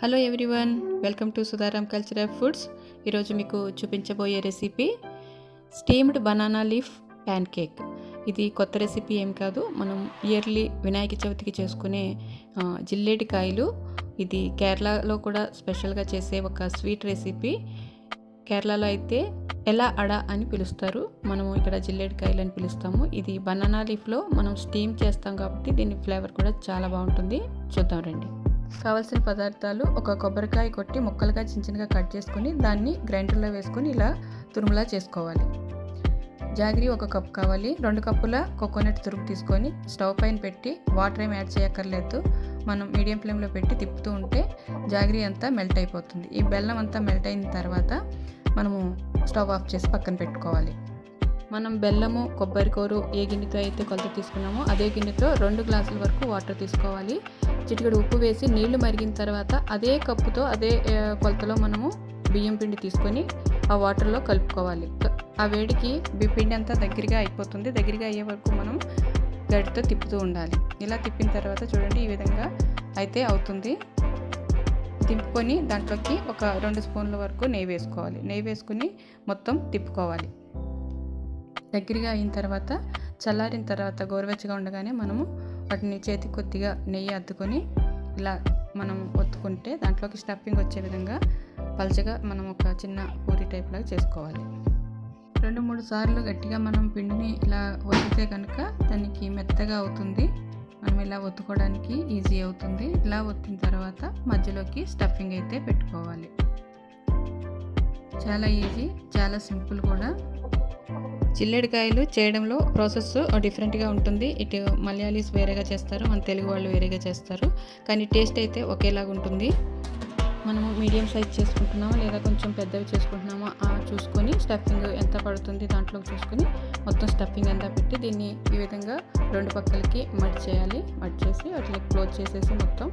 Hello everyone welcome to Sudharam cultural foods ఈరోజు మీకు చూపించబోయే recipe steamed banana leaf pancake ఇది కొత్త రెసిపీ ఏం కాదు మనం ఇయర్లీ వినాయక చవితికి చేసుకునే జిల్లేటి జిల్లేడి కాయలు. ఇది కేరళలో కూడా స్పెషల్గా చేసే ఒక స్వీట్ రెసిపీ కేరళలో అయితే ఎలా అడ అని పిలుస్తారు. మనము ఇక్కడ జిల్లేడికాయలు అని పిలుస్తాము. ఇది బనానా లీఫ్లో మనం స్టీమ్ చేస్తాం కాబట్టి దీని ఫ్లేవర్ కూడా చాలా బాగుంటుంది. చూద్దాం రండి. కావాల్సిన పదార్థాలు ఒక కొబ్బరికాయ కొట్టి ముక్కలుగా చిన్న చిన్నగా కట్ చేసుకుని దాన్ని గ్రైండర్లో వేసుకొని ఇలా తురుములా చేసుకోవాలి. జాగిరి ఒక కప్ కావాలి. రెండు కప్పుల కోకోనట్ తురుపు తీసుకొని స్టవ్ పైన పెట్టి వాటర్ ఏం యాడ్ చేయక్కర్లేదు. మనం మీడియం ఫ్లేమ్లో పెట్టి తిప్పుతూ ఉంటే జాగిరి అంతా మెల్ట్ అయిపోతుంది. ఈ బెల్లం అంతా మెల్ట్ అయిన తర్వాత మనము స్టవ్ ఆఫ్ చేసి పక్కన పెట్టుకోవాలి. మనం బెల్లము కొబ్బరికూరు ఏ గిన్నెతో అయితే కొలత తీసుకున్నామో అదే గిన్నెతో రెండు గ్లాసుల వరకు వాటర్ తీసుకోవాలి. చిటికెడు ఉప్పు వేసి నీళ్ళు మరిగిన తర్వాత అదే కప్పుతో అదే కొలతలో మనము బియ్యం పిండి తీసుకొని ఆ వాటర్లో కలుపుకోవాలి. ఆ వేడికి పిండి అంతా దగ్గరగా అయిపోతుంది. దగ్గరగా అయ్యే వరకు మనం గడితో తిప్పుతూ ఉండాలి. ఇలా తిప్పిన తర్వాత చూడండి ఈ విధంగా అయితే అవుతుంది. తిప్పుకొని దాంట్లోకి ఒక రెండు స్పూన్ల వరకు నెయ్యి వేసుకోవాలి. నెయ్యి వేసుకుని మొత్తం తిప్పుకోవాలి. దగ్గరగా అయిన తర్వాత చల్లారిన తర్వాత గోరువెచ్చగా ఉండగానే మనము వాటిని చేతి కొద్దిగా నెయ్యి అద్దుకొని ఇలా మనం ఒత్తుకుంటే దాంట్లోకి స్టఫింగ్ వచ్చే విధంగా పలచగా మనం ఒక చిన్న పూరి టైప్ లాగా చేసుకోవాలి. రెండు మూడు సార్లు గట్టిగా మనం పిండిని ఇలా ఒత్తితే కనుక దానికి మెత్తగా అవుతుంది. మనం ఇలా ఒత్తుకోవడానికి ఈజీ అవుతుంది. ఇలా ఒత్తిన తర్వాత మధ్యలోకి స్టఫింగ్ అయితే పెట్టుకోవాలి. చాలా ఈజీ చాలా సింపుల్ కూడా. చిల్లెడికాయలు చేయడంలో ప్రాసెస్ డిఫరెంట్గా ఉంటుంది. ఇటు మలయాళీస్ వేరేగా చేస్తారు మన తెలుగు వాళ్ళు వేరేగా చేస్తారు. కానీ టేస్ట్ అయితే ఒకేలాగా ఉంటుంది. మనము మీడియం సైజ్ చేసుకుంటున్నామా లేదా కొంచెం పెద్దవి చేసుకుంటున్నామా ఆ చూసుకొని స్టఫింగ్ ఎంత పడుతుంది దాంట్లో చూసుకొని మొత్తం స్టఫింగ్ అంతా పెట్టి దీన్ని ఈ విధంగా రెండు పక్కలకి మడ్ చేయాలి. మడ్ చేసి అట్లా క్లోజ్ చేసేసి మొత్తం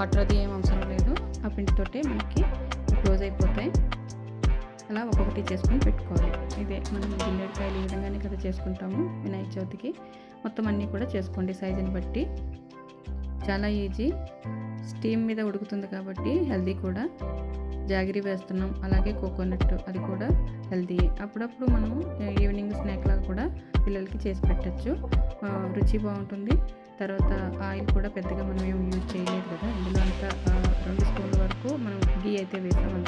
వాటర్ ఏం అవసరం లేదు. ఆ పిండితోటే మనకి క్లోజ్ అయిపోతాయి. అలా ఒక్కొక్కటి చేసుకొని పెట్టుకోవాలి. ఇదే మనం జిల్లేడికాయలు ఈ విధంగానే కదా చేసుకుంటాము వినాయక చవితికి. మొత్తం అన్నీ కూడా చేసుకోండి సైజుని బట్టి. చాలా ఈజీ. స్టీమ్ మీద ఉడుకుతుంది కాబట్టి హెల్దీ కూడా. జాగిరి వేస్తున్నాం. అలాగే కోకోనట్ అది కూడా హెల్దీ. అప్పుడప్పుడు మనము ఈవినింగ్ స్నాక్ లాగా కూడా పిల్లలకి చేసి పెట్టచ్చు. రుచి బాగుంటుంది. తర్వాత ఆయిల్ కూడా పెద్దగా మనం ఏం యూజ్ చేయలేదు కదా. ఇందులో అంతా రెండు స్పూన్ల వరకు మనం గీ అయితే వేసాం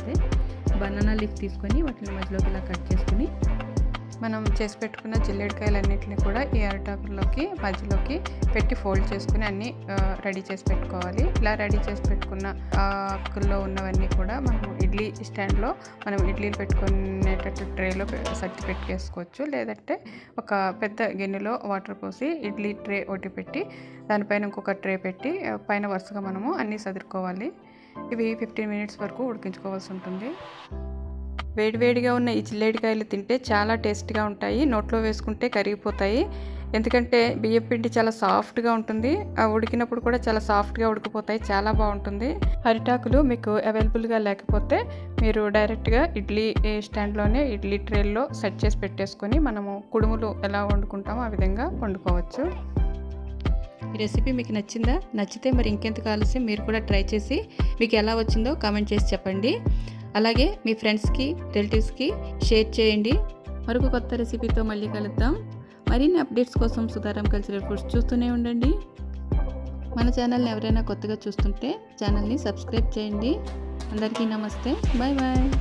బనానా లీఫ్ తీసుకొని వాటిని మధ్యలోకి ఇలా కట్ చేసుకుని మనం చేసి పెట్టుకున్న జిల్లేడికాయలన్నింటినీ కూడా ఈ అరటాకుల్లోకి మధ్యలోకి పెట్టి ఫోల్డ్ చేసుకుని అన్నీ రెడీ చేసి పెట్టుకోవాలి. ఇలా రెడీ చేసి పెట్టుకున్న ఆకుల్లో ఉన్నవన్నీ కూడా మనం ఇడ్లీ స్టాండ్లో మనం ఇడ్లీలు పెట్టుకునేటట్టు ట్రేలో సర్ది పెట్టేసుకోవచ్చు. లేదంటే ఒక పెద్ద గిన్నెలో వాటర్ పోసి ఇడ్లీ ట్రే ఒకటి పెట్టి దానిపైన ఇంకొక ట్రే పెట్టి పైన వరుసగా మనము అన్నీ సదురుకోవాలి. ఇవి ఫిఫ్టీన్ మినిట్స్ వరకు ఉడికించుకోవాల్సి ఉంటుంది. వేడివేడిగా ఉన్న ఈ చిల్లేడికాయలు తింటే చాలా టేస్ట్గా ఉంటాయి. నోట్లో వేసుకుంటే కరిగిపోతాయి. ఎందుకంటే బియ్యం పిండి చాలా సాఫ్ట్గా ఉంటుంది. ఆ ఉడికినప్పుడు కూడా చాలా సాఫ్ట్గా ఉడికిపోతాయి. చాలా బాగుంటుంది. అరిటాకులు మీకు అవైలబుల్గా లేకపోతే మీరు డైరెక్ట్గా ఇడ్లీ స్టాండ్లోనే ఇడ్లీ ట్రేల్లో సెట్ చేసి పెట్టేసుకొని మనము కుడుములు ఎలా వండుకుంటామో ఆ విధంగా వండుకోవచ్చు. ఈ రెసిపీ మీకు నచ్చిందా? నచ్చితే మరి ఇంకెంత ఆలస్యం? మీరు కూడా ట్రై చేసి మీకు ఎలా వచ్చిందో కామెంట్ చేసి చెప్పండి. అలాగే మీ ఫ్రెండ్స్కి రిలేటివ్స్కి షేర్ చేయండి. మరొక కొత్త రెసిపీతో మళ్ళీ కలుద్దాం. మరిన్ని అప్డేట్స్ కోసం సుధారాం కల్చరల్ ఫుడ్స్ చూస్తూనే ఉండండి. మన ఛానల్ని ఎవరైనా కొత్తగా చూస్తుంటే ఛానల్ని సబ్స్క్రైబ్ చేయండి. అందరికీ నమస్తే. Bye bye.